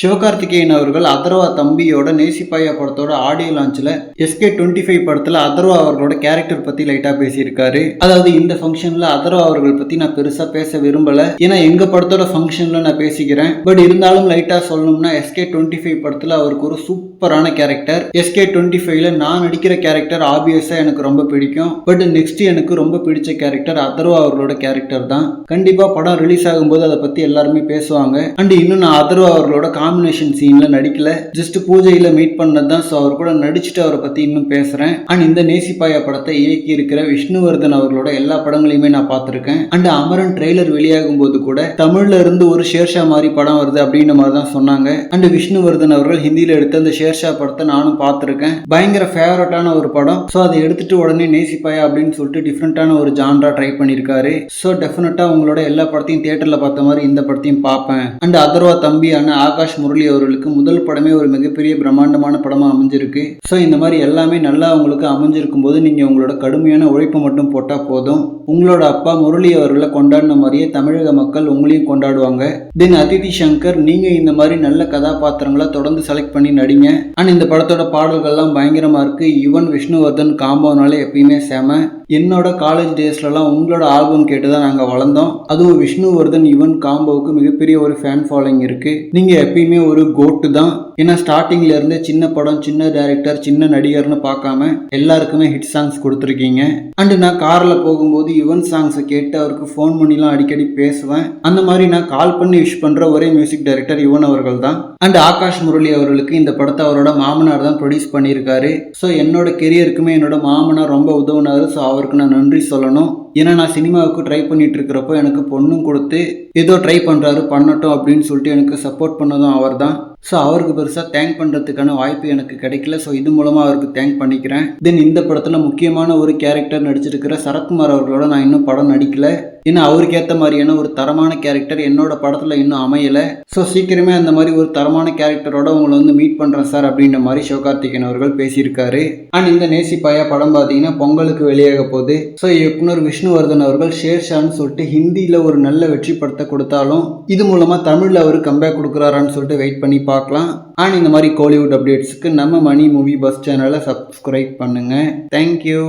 சிவகார்த்திகேயன் அவர்கள் அதர்வா தம்பியோட நேசிப்பாயா படத்தோட ஆடியோ லான்ச்சில் எஸ்கே டுவெண்ட்டி ஃபைவ் படத்தில் அதர்வா அவர்களோட கேரக்டர் பற்றி லைட்டாக பேசியிருக்காரு. அதாவது இந்த ஃபங்க்ஷனில் அதர்வா அவர்கள் பற்றி நான் பெருசாக பேச விரும்பலை. ஏன்னா எங்கள் படத்தோட ஃபங்க்ஷனில் நான் பேசிக்கிறேன். பட் இருந்தாலும் லைட்டாக சொல்லணும்னா எஸ்கே டுவெண்ட்டி ஃபைவ் படத்தில் அவருக்கு ஒரு சூப்பரான கேரக்டர் எஸ்கே டுவெண்ட்டி ஃபைவ்ல நான் நடிக்கிற கேரக்டர் ஆப்வியஸாக எனக்கு ரொம்ப பிடிக்கும். பட் நெக்ஸ்ட் எனக்கு ரொம்ப பிடிச்ச கேரக்டர் அதர்வா அவர்களோட கேரக்டர் தான். கண்டிப்பாக படம் ரிலீஸ் ஆகும்போது அதை பற்றி எல்லாருமே பேசுவாங்க. அண்ட் இன்னும் நான் அதர்வா அவர்களோட காம்பினேஷன் சீன்ல நடிக்கல. ஜஸ்ட் பூஜையில மீட் பண்ணது தான் ஸோ அவர் கூட நடிச்சுட்டு அவரை பத்தி இன்னும் பேசுறேன். அண்ட் இந்த நேசிப்பாயா படத்தை இயக்கி இருக்கிற விஷ்ணுவர்தன் அவர்களோட எல்லா படங்களையுமே நான் பார்த்துருக்கேன். அண்ட் அமரன் ட்ரெய்லர் வெளியாகும் போது கூட தமிழ்ல இருந்து ஒரு ஷேர்ஷா மாதிரி படம் வருது அப்படின்ற மாதிரி தான் சொன்னாங்க. அண்ட் விஷ்ணுவர்தன் அவர்கள் ஹிந்தியில எடுத்த அந்த ஷேர்ஷா படத்தை நானும் பார்த்துருக்கேன். பயங்கர ஃபேவரட்டான ஒரு படம். ஸோ அதை எடுத்துட்டு உடனே நேசிப்பாயா அப்படின்னு சொல்லிட்டு டிஃப்ரெண்டான ஒரு ஜான்ரா ட்ரை பண்ணியிருக்காரு. ஸோ டெஃபினட்டா உங்களோட எல்லா படத்தையும் தியேட்டர்ல பார்த்த மாதிரி இந்த படத்தையும் பார்ப்பேன். அண்ட் அதர்வா தம்பியான ஆகாஷ் முரளி அவர்களுக்கு முதல் படமே ஒரு மிகப்பெரிய பிரம்மாண்டமான படமா அமைஞ்சிருக்கு. ஸோ இந்த மாதிரி எல்லாமே நல்லா உங்களுக்கு அமைஞ்சிருக்கும் போது நீங்க உங்களோட கடுமையான உழைப்பு மட்டும் போட்டால் போதும். உங்களோட அப்பா முரளி அவர்களை கொண்டாடின மாதிரியே தமிழக மக்கள் உங்களையும் கொண்டாடுவாங்க. தென் அதிதி சங்கர் நீங்கள் இந்த மாதிரி நல்ல கதாபாத்திரங்களை தொடர்ந்து செலக்ட் பண்ணி நடிங்க. அண்ட் இந்த படத்தோட பாடல்கள்லாம் பயங்கரமாக இருக்கு. யுவன் விஷ்ணுவர்தன் காம்போனாலே எப்பயுமே செம. என்னோட காலேஜ் டேஸ்லலாம் உங்களோட ஆல்பம் கேட்டு தான் நாங்கள் வளர்ந்தோம். அதுவும் விஷ்ணுவர்தன் யுவன் காம்போவுக்கு மிகப்பெரிய ஒரு ஃபேன் ஃபாலோயிங் இருக்கு. நீங்கள் எப்பயுமே ஒரு கோட்டு தான். ஏன்னா ஸ்டார்டிங்ல இருந்து சின்ன படம் சின்ன டேரக்டர் சின்ன நடிகர்னு பார்க்காம எல்லாருக்குமே ஹிட் சாங்ஸ் கொடுத்துருக்கீங்க. அண்டு நான் காரில் போகும்போது யுவன் சாங்ஸை கேட்டு அவருக்கு ஃபோன் பண்ணிலாம் அடிக்கடி பேசுவேன். அந்த மாதிரி நான் கால் பண்ணி விஷ் பண்ணுற ஒரே மியூசிக் டைரக்டர் யுவன் அவர்கள் தான். அண்ட் ஆகாஷ் முரளி அவர்களுக்கு இந்த படத்தை அவரோட மாமனார் தான் ப்ரொடியூஸ் பண்ணியிருக்காரு. ஸோ என்னோட கெரியருக்குமே என்னோட மாமனார் ரொம்ப உதவுனாரு. ஸோ அவருக்கு நான் நன்றி சொல்லணும். ஏன்னா நான் சினிமாவுக்கு ட்ரை பண்ணிட்டு இருக்கிறப்போ எனக்கு பொண்ணும் கொடுத்து ஏதோ ட்ரை பண்ணுறாரு பண்ணட்டும் அப்படின்னு சொல்லிட்டு எனக்கு சப்போர்ட் பண்ணதும் அவர் தான் ஸோ அவருக்கு பெருசாக தேங்க் பண்ணுறதுக்கான வாய்ப்பு எனக்கு கிடைக்கல. ஸோ இது மூலமாக அவருக்கு தேங்க் பண்ணிக்கிறேன். தென் இந்த படத்தில் முக்கியமான ஒரு கேரக்டர் நடிச்சிருக்கிற சரத்குமார் அவர்களோட நான் இன்னும் படம் நடிக்கல. ஏன்னா அவருக்கு ஏற்ற மாதிரியான ஒரு தரமான கேரக்டர் என்னோட படத்தில் இன்னும் அமையலை. ஸோ சீக்கிரமே அந்த மாதிரி ஒரு தரமான கேரக்டரோட உங்களை வந்து மீட் பண்ணுறேன் சார் அப்படின்ற மாதிரி சிவகார்த்திகேயன் அவர்கள் பேசியிருக்காரு. அண்ட் இந்த நேசிப்பாயா படம் பார்த்தீங்கன்னா பொங்கலுக்கு வெளியாக போகுது. ஸோ இயக்குனர் விஷ்ணுவர்தன் அவர்கள் ஷேர்ஷான்னு சொல்லிட்டு ஹிந்தியில் ஒரு நல்ல வெற்றி படத்தை கொடுத்தாலும் இது மூலமாக தமிழில் அவர் கம்பேக் கொடுக்குறாரான்னு சொல்லிட்டு வெயிட் பண்ணி பார்க்கலாம். அண்ட் இந்த மாதிரி கோலிவுட் அப்டேட்ஸுக்கு நம்ம மணி மூவி பஸ் சேனலை சப்ஸ்கிரைப் பண்ணுங்கள் தேங்க்யூ